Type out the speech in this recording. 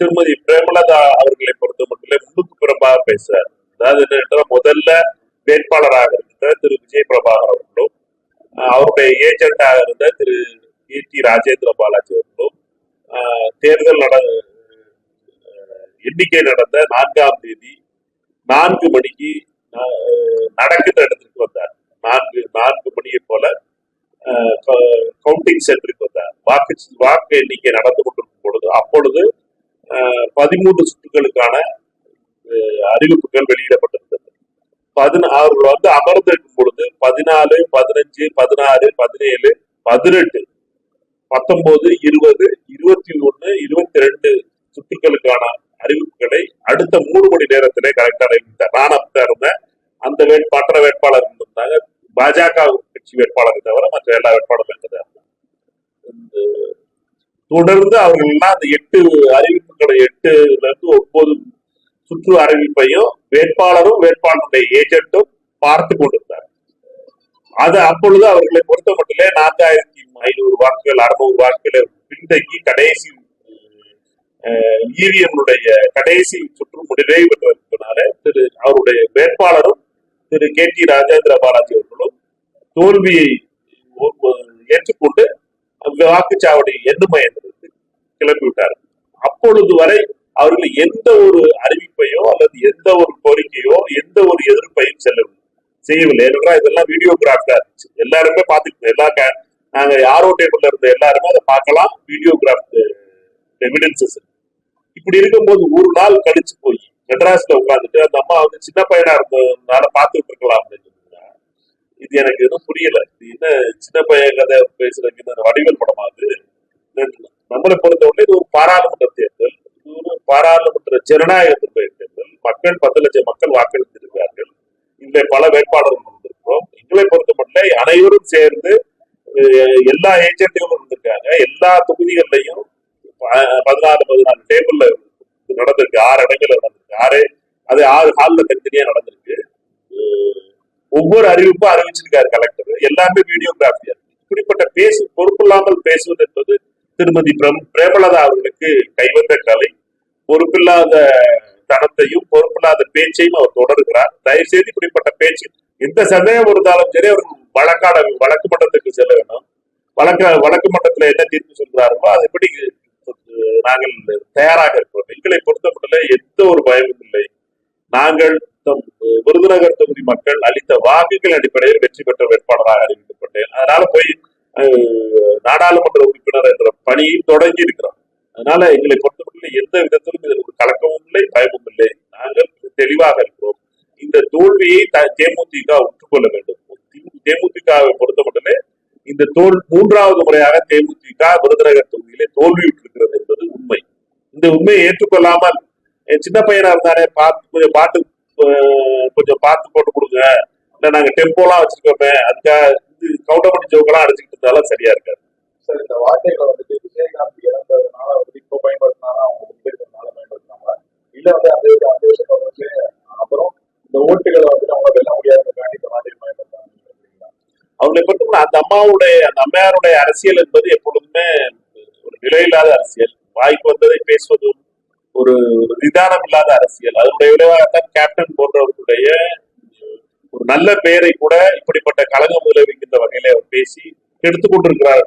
திருமதி பிரேமலதா அவர்களை பொறுத்த மட்டும் முன்னுக்கு புறம்பாக பேசுறார். அதாவது என்னென்றால் முதல்ல வேட்பாளராக இருந்த திரு விஜய் பிரபாகர் அவர்களும் அவருடைய ஏஜெண்டாக இருந்த திரு ஏ டி ராஜேந்திர பாலாஜி அவர்களும் தேர்தல் நட எண்ணிக்கை நடந்த நான்காம் தேதி நான்கு மணிக்கு நடக்கிற இடத்திற்கு வந்தார். நான்கு நான்கு மணியை போல கவுண்டிங் சென்டருக்கு வந்தார். வாக்கு வாக்கு எண்ணிக்கை நடந்து கொண்டிருக்கும் பொழுது அப்பொழுது அஹ், பதிமூன்று சுற்றுகளுக்கான அறிவிப்புகள் வெளியிடப்பட்டிருந்தது. பதினாறு அவர்கள் வந்து அமர்ந்திருக்கும் பொழுது பதினாலு பதினஞ்சு பதினாறு பதினேழு பதினெட்டு பத்தொன்பது இருபது இருபத்தி ஒன்று இருபத்தி ரெண்டு சுற்றுகளுக்கான அறிவிப்புகளை அடுத்த மூணு மணி நேரத்திலே கரெக்டா அறிவித்தார். நான் அப்படித்தான் இருந்தேன். அந்த வேட் மற்ற வேட்பாளர் இருந்தாங்க. பாஜக கட்சி வேட்பாளரை தவிர மற்ற எல்லா வேட்பாளரும் இருந்தது தொடர்ந்து அவர்கள் எல்லாம் அந்த எட்டு அறிவிப்புகளை எட்டுல இருந்து ஒன்பது சுற்று அறிவிப்பையும் வேட்பாளரும் வேட்பாளருடைய ஏஜென்ட்டும் பார்த்து கொண்டிருந்தார். அது அப்பொழுது அவர்களை பொறுத்த மட்டிலே நான்காயிரத்தி ஐநூறு வாக்குகள் அறுநூறு வாக்குகளை பின்தங்கி கடைசி ஈவிஎம்னுடைய கடைசி சுற்று முடிவை பெற்றதனால திரு அவருடைய வேட்பாளரும் திரு கே டி ராஜேந்திர பாலாஜி அவர்களும் தோல்வியை ஏற்றுக்கொண்டு வாக்குச்சாவடி எண்ணும் மையத்திற்கு அப்பொழுது வரை அவர்கள் எந்த ஒரு அறிவிப்பையோ அல்லது எந்த ஒரு கோரிக்கையோ எந்த ஒரு எதிர்ப்பையும் செல்லவில்லை செய்யவில்லை. ஏனென்றால் இதெல்லாம் வீடியோகிராஃப்டா இருந்துச்சு. எல்லாருமே பார்த்துக்கணும் எல்லா நாங்க யாரோ டேபிள்ல இருந்த எல்லாருமே அதை பார்க்கலாம். வீடியோகிராஃப் எவிடன்சஸ் இப்படி இருக்கும்போது ஒரு நாள் கழிச்சு போய் மெட்ராஸ்ல உட்காந்துட்டு அந்த அம்மா வந்து சின்ன பையனா இருந்ததுனால பார்த்துட்டு இருக்கலாம் அப்படின்னு இது எனக்கு எதுவும் புரியல. இது என்ன சின்ன பையன் கதை பேசுறதுக்கு இந்த வடிவேல் படமா அது நம்மளை பொறுத்தவரை இது ஒரு பாராளுமன்ற தேர்தல் இது ஒரு பாராளுமன்ற ஜனநாயகத்தினுடைய தேர்தல் மக்கள் பத்து லட்சம் மக்கள் வாக்களித்திருக்கிறார்கள். இங்கே பல வேட்பாளர்கள் வந்திருக்கிறோம். எங்களை பொறுத்தமட்டில் அனைவரும் சேர்ந்து எல்லா ஏஜென்ட்களும் இருந்திருக்காங்க எல்லா தொகுதிகள்லையும் ப- பதினாலு டேபிள்ல நடந்திருக்கு. ஆறு இடங்கள்ல நடந்திருக்கு. ஆறு அது ஆறு ஹாலில் தனித்தனியா நடந்திருக்கு. ஒவ்வொரு அறிவிப்பும் அறிவிச்சிருக்காரு கலெக்டர் எல்லாமே வீடியோகிராஃபியா இப்படிப்பட்ட பேசு பொறுப்பில்லாமல் பேசுவது என்பது திருமதி பிரம்- பிரேமலதா அவர்களுக்கு கைவந்த கலை. பொறுப்பில்லாத தனத்தையும் பொறுப்பில்லாத பேச்சையும் அவர் தொடர்கிறார். தயவு செய்து இப்படிப்பட்ட பேச்சு எந்த சந்தேகம் இருந்தாலும் சரி அவர் வழக்காட வழக்கு மட்டத்துக்கு செல்ல வேண்டும். வழக்க வழக்கு மட்டத்துல என்ன தீர்ப்பு சொல்றாரோ அதைப்படி எப்படி நாங்கள் தயாராக இருக்கிறோம் எங்களை பொறுத்தமட்டில எந்த ஒரு பயமும் இல்லை. நாங்கள் தம் விருதுநகர் தொகுதி மக்கள் அளித்த வாக்குகள் அடிப்படையில் வெற்றி பெற்ற வேட்பாளராக அறிவிக்கப்பட்டேன். அதனால போய் நாடாளுமன்ற உறுப்பினர் என்ற பணியும் தொடங்கி இருக்கிறோம். அதனால எங்களை பொறுத்த எந்த விதத்திலும் இதில் ஒரு கலக்கமும் இல்லை பயமும் இல்லை. நாங்கள் தெளிவாக இருக்கிறோம். இந்த தோல்வியை த- தேமுதிக ஒற்றுக்கொள்ள வேண்டும். தி- பொறுத்த மட்டுமே இந்த தோல் மூன்றாவது முறையாக தேமுதிக விருதுநகர் தொகுதியிலே தோல்வியுற்றிருக்கிறது என்பது உண்மை. இந்த உண்மையை ஏற்றுக்கொள்ளாமல் என் சின்ன பையனா இருந்தாரே பார்த்து கொஞ்சம் பாட்டு கொஞ்சம் பார்த்து போட்டு கொடுங்க. இல்ல நாங்க டெம்போலாம் வச்சிருக்கோமே அதுக்காக இது கவுண்டமணி ஜோக்கெல்லாம் அடிச்சுக்கிட்டு இருந்தாலும் சரியா இருக்காது. சார் இந்த வார்த்தைகளை வந்துட்டு விஜயகாந்த் இறந்ததுனால இல்ல வந்து அந்த அந்த அஞ்சு வந்து அப்புறம் இந்த ஓட்டுகளை வந்து அவங்க வெல்ல முடியாததுக்காண்டி இந்த மாதிரி அவங்களை பொறுத்தவரை அந்த அம்மாவுடைய அந்த அம்மையாருடைய அரசியல் என்பது எப்பொழுதுமே ஒரு நிலையில்லாத அரசியல். வாய்ப்பு வந்ததை பேசுவதும் ஒரு நிதானம் இல்லாத அரசியல். அதனுடைய விளைவாகத்தான் கேப்டன் போன்றவர்களுடைய ஒரு நல்ல பெயரை கூட இப்படிப்பட்ட கலகம் விளைவிக்கின்ற வகையில அவர் பேசி எடுத்துக்கொண்டிருக்கிறார்